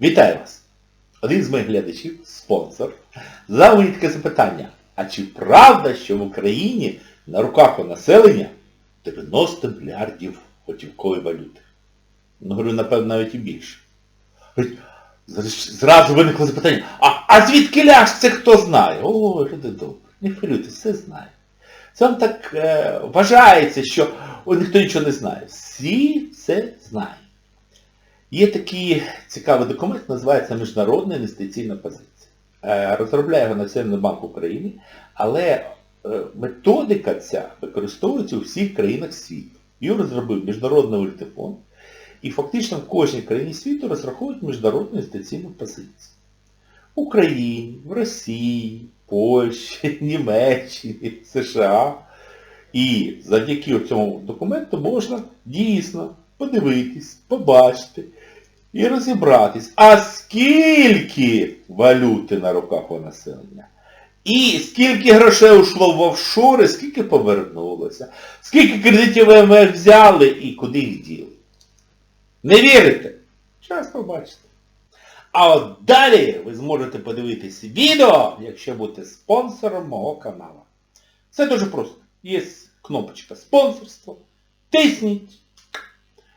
Вітаю вас! Один з моїх глядачів, спонсор, задав мені таке запитання. А чи правда, що в Україні на руках у населення 90 мільярдів готівкової валюти? Ну, говорю, напевно, навіть і більше. Зразу виникло запитання, а, а звідки ляж це хто знає? О, люди добрі, не хвилюйтесь, все знає. Це вам так е, вважається, що о, ніхто нічого не знає. Всі все знають. Є такий цікавий документ, називається Міжнародна інвестиційна позиція. Е, Розробляє його Національний банк України, але е, методика ця використовується у всіх країнах світу. Її розробив Міжнародний валютний фонд, і фактично в кожній країні світу розраховують міжнародну інвестиційну позицію. В Україні, в Росії, Польщі, Німеччині, США. І завдяки цьому документу можна дійсно подивитись, побачити і розібратись, а скільки валюти на руках у населення. І скільки грошей ушло в офшори, скільки повернулося, скільки кредитів ВМФ взяли і куди їх діли. Не вірите? Зараз побачите. А от далі ви зможете подивитись відео, якщо будете спонсором мого каналу. Це дуже просто. Є кнопочка спонсорство. Тисніть.